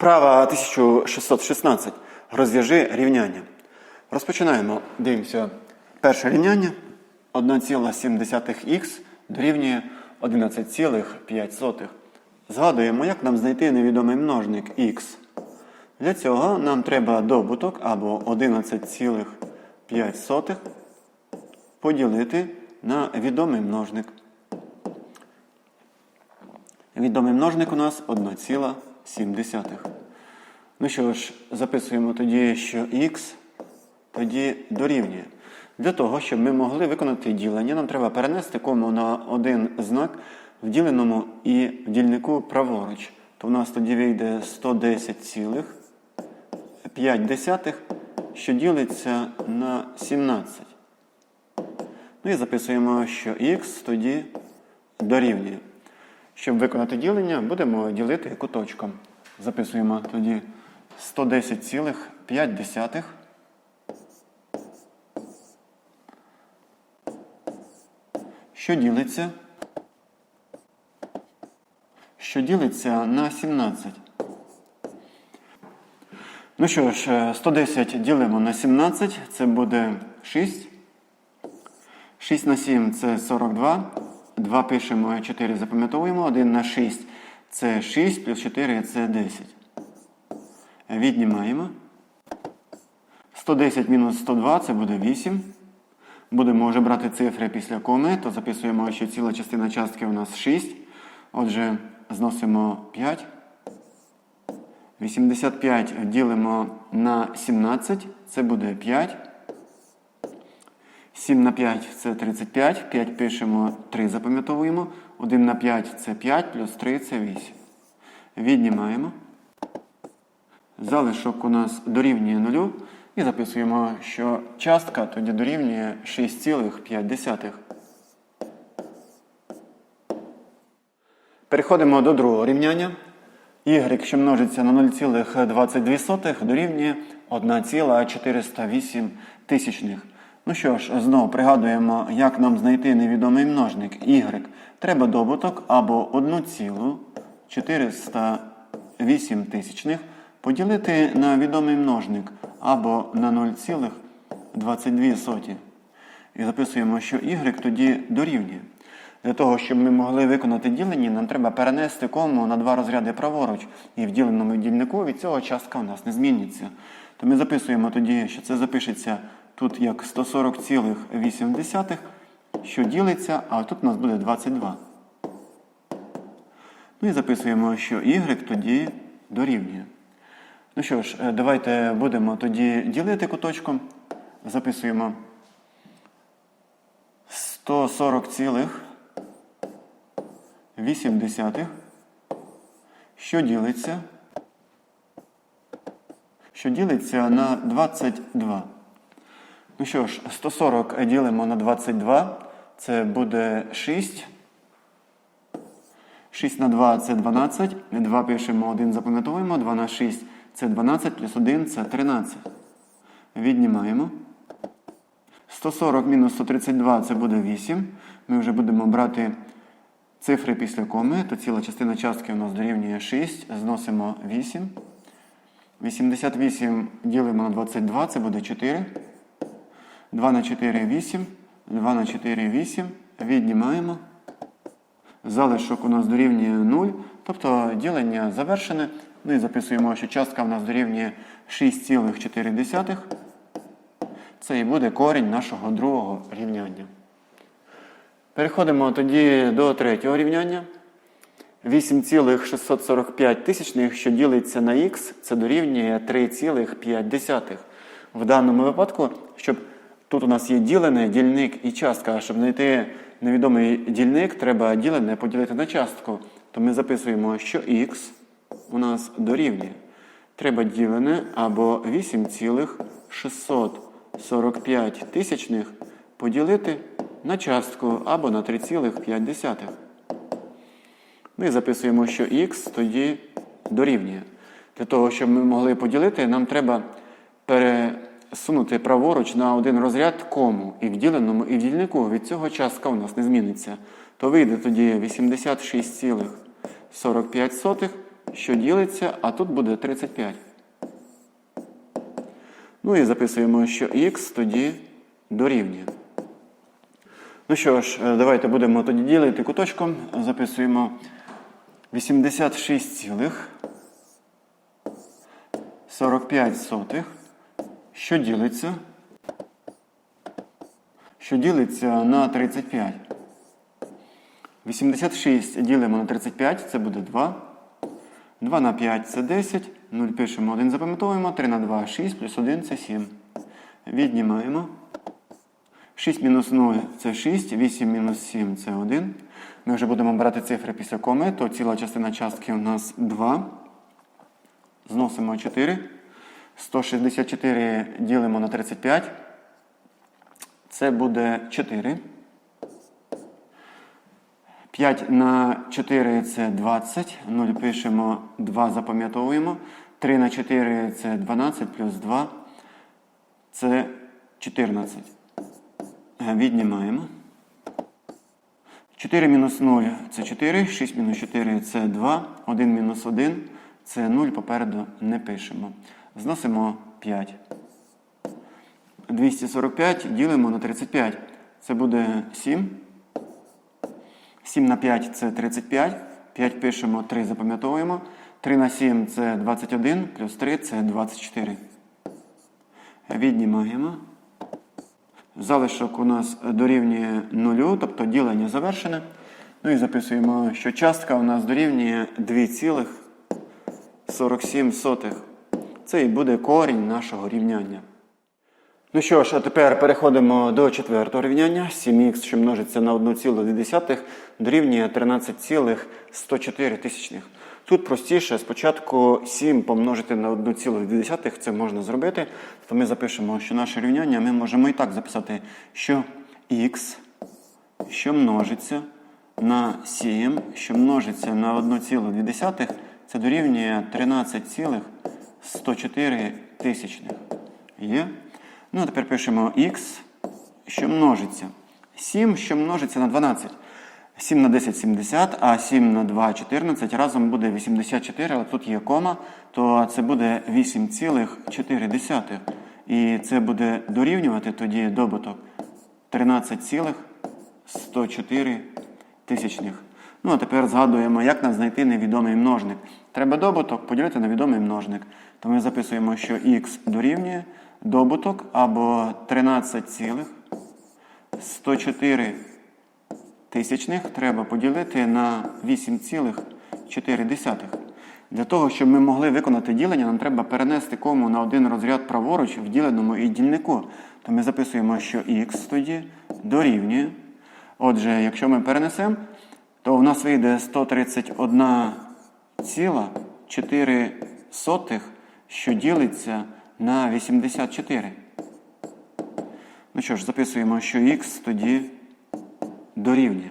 Вправа 1616. Розв'яжи рівняння. Розпочинаємо. Дивимося. Перше рівняння. 1,7х дорівнює 11,5. Згадуємо, як нам знайти невідомий множник х. Для цього нам треба добуток або 11,5 поділити на відомий множник. Відомий множник у нас 1,7. Ну що ж, записуємо тоді, що х тоді дорівнює. Для того, щоб ми могли виконати ділення, нам треба перенести кому на один знак в діленому і в дільнику праворуч. То в нас тоді вийде 110,5, що ділиться на 17. Ну і записуємо, що х тоді дорівнює. Щоб виконати ділення, будемо ділити куточком. Записуємо тоді 110,5. Що ділиться? Що ділиться на 17. Ну що ж, е, 110 ділимо на 17, це буде 6. 6 на 7 це 42. 2 пишемо, 4 запам'ятовуємо. 1 на 6 це 6, плюс 4 це 10. Віднімаємо. 110 мінус 102 це буде 8. Будемо вже брати цифри після коми, то записуємо, що ціла частина частки у нас 6. Отже, зносимо 5. 85 ділимо на 17, це буде 5. 7 на 5 це 35. 5 пишемо, 3 запам'ятовуємо. 1 на 5 це 5, плюс 3 це 8. Віднімаємо. Залишок у нас дорівнює 0. І записуємо, що частка тоді дорівнює 6,5. Переходимо до другого рівняння. Y, що множиться на 0,22 дорівнює 1,408 тисячних. Ну що ж, знову пригадуємо, як нам знайти невідомий множник y. Треба добуток або 1,408 тисячних поділити на відомий множник або на 0,22. І записуємо, що y тоді дорівнює. Для того, щоб ми могли виконати ділення, нам треба перенести кому на два розряди праворуч. І в діленому дільнику від цього частка у нас не зміниться. То ми записуємо тоді, що це запишеться тут як 140,8, що ділиться, а тут у нас буде 22. Ну і записуємо, що y тоді дорівнює. Ну що ж, е, давайте будемо тоді ділити куточком. Записуємо 140,8, що ділиться, що ділиться на 22. Ну що ж, 140 ділимо на 22, це буде 6. 6 на 2 це 12. 2 пишемо, 1 запам'ятовуємо. 2 на 6 це 12, плюс 1 це 13. Віднімаємо. 140 мінус 132 це буде 8. Ми вже будемо брати цифри після коми, то ціла частина частки у нас дорівнює 6. Зносимо 8. 88 ділимо на 22, це буде 4. 2 на 4 8. 2 на 4 8. Віднімаємо. Залишок у нас дорівнює 0. Тобто ділення завершене. Ну і записуємо, що частка в нас дорівнює 6,4. Це і буде корінь нашого другого рівняння. Переходимо тоді до третього рівняння. 8,645 тисячних, що ділиться на х, це дорівнює 3,5. В даному випадку, щоб тут у нас є ділене, дільник і частка, щоб знайти невідомий дільник, треба ділене поділити на частку. То ми записуємо, що х у нас дорівнює. Треба ділене або 8,645 тисячних поділити на частку або на 3,5. Ми записуємо, що х тоді дорівнює. Для того, щоб ми могли поділити, нам треба пересунути праворуч на один розряд кому і в діленому, і в. Від цього частка у нас не зміниться. То вийде тоді 86,45 що ділиться, а тут буде 35. Ну і записуємо, що х тоді дорівнює. Ну що ж, е, давайте будемо тоді ділити куточком. Записуємо 86 цілих 45 сотих, що ділиться, що ділиться на 35. 86 ділимо на 35, це буде 2. 2 на 5 це 10. 0 пишемо 1, запам'ятовуємо. 3 на 2 6, плюс 1 це 7. Віднімаємо. 6 мінус 0 це 6, 8 мінус 7 це 1. Ми вже будемо брати цифри після коми, то ціла частина частки у нас 2. Зносимо 4. 164 ділимо на 35. Це буде 4. 5 на 4 це 20. 0 пишемо 2, запам'ятовуємо. 3 на 4 це 12 плюс 2. Це 14. Е, Віднімаємо. 4 мінус 0 це 4, 6 мінус 4 це 2, 1 мінус 1 це 0, попереду не пишемо. Зносимо 5. 245 ділимо на 35. Це буде 7. 7 на 5 це 35. 5 пишемо, 3 запам'ятовуємо. 3 на 7 це 21, плюс 3 це 24. Віднімаємо. Залишок у нас дорівнює 0, тобто ділення завершене. Ну і записуємо, що частка у нас дорівнює 2,47. Це і буде корінь нашого рівняння. Ну що ж, а тепер переходимо до четвертого рівняння. 7х, що множиться на 1,2 дорівнює 13,104 тисячних. Тут простіше, спочатку 7 помножити на 1,2, це можна зробити. То ми запишемо, що наше рівняння ми можемо і так записати, що х, що множиться на 7, що множиться на 1,2, це дорівнює 13,104 тисячних. Є? Ну, тепер пишемо х, що множиться. 7, що множиться на 12. 7 на 10 70, а 7 на 2 14. Разом буде 84, але тут є кома, то це буде 8,4. І це буде дорівнювати тоді добуток 13,104 тисячних. Ну, а тепер згадуємо, як нам знайти невідомий множник. Треба добуток поділити на відомий множник. То ми записуємо, що х дорівнює добуток або 13,104 тисячних треба поділити на 8,4. Для того, щоб ми могли виконати ділення, нам треба перенести кому на один розряд праворуч в діленому і дільнику. То ми записуємо, що х тоді дорівнює. Отже, якщо ми перенесемо, то у нас вийде 131,4, що ділиться на 84. Ну що ж, записуємо, що х тоді дорівнює.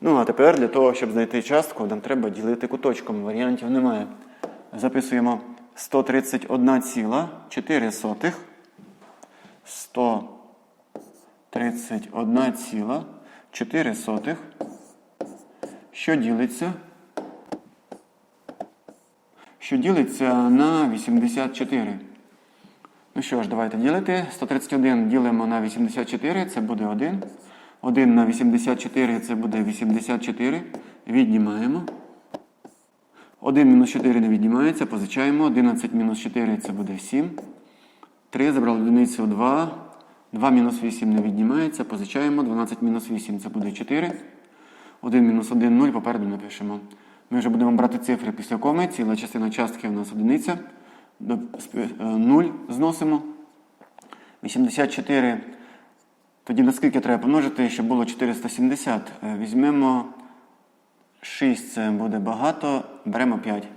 Ну, а тепер для того, щоб знайти частку, нам треба ділити куточком. Варіантів немає. Записуємо 131,4. 131,4. Що ділиться? Що ділиться на 84. Ну що ж, давайте ділити. 131 ділимо на 84, це буде 1. 1 на 84 це буде 84. Віднімаємо. 1 мінус 4 не віднімається, позичаємо. 11 мінус 4 це буде 7. 3 забрали одиницю 2. 2 мінус 8 не віднімається, позичаємо. 12 мінус 8 це буде 4. 1 мінус 1 0, попереду напишемо. Ми вже будемо брати цифри після коми. Ціла частина частки у нас одиниця. 0 зносимо. 84. Тоді наскільки треба помножити, щоб було 470. Е, Візьмемо 6, це буде багато. Беремо 5.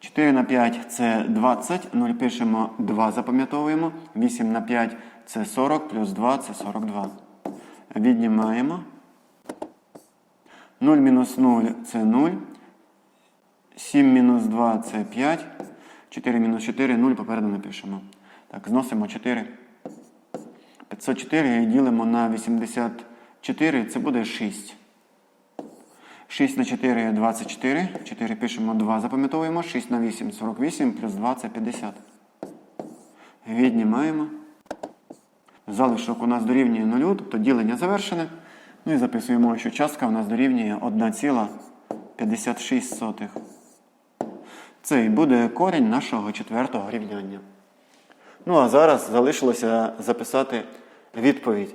4 на 5 це 20. 0 пишемо 2, запам'ятовуємо. 8 на 5 це 40, плюс 2 це 42. Віднімаємо. 0 мінус 0 це 0. 7 мінус 2 це 5. 4 мінус 4, 0 попереду напишемо. Так, зносимо 4. 504 ділимо на 84, це буде 6. 6 на 4 24. 4 пишемо 2, запам'ятовуємо. 6 на 8 48, плюс 2 це 50. Віднімаємо. Залишок у нас дорівнює 0, тобто ділення завершене. Ну і записуємо, що частка у нас дорівнює 1,56. Це і буде корінь нашого четвертого рівняння. Ну а зараз залишилося записати відповідь.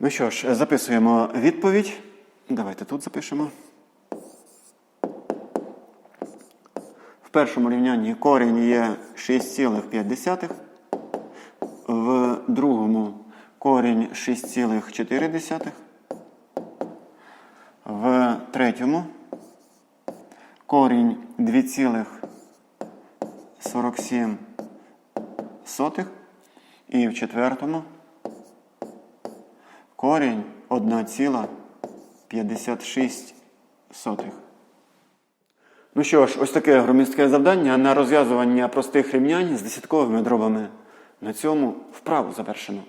Ну що ж, записуємо відповідь. Давайте тут запишемо. В першому рівнянні корінь є 6,5. В другому корінь 6,4. В третьому корінь 2,47. І в четвертому корінь 1,56. Ну що ж, ось таке громістке завдання на розв'язування простих рівнянь з десятковими дробами. На цьому вправу завершено.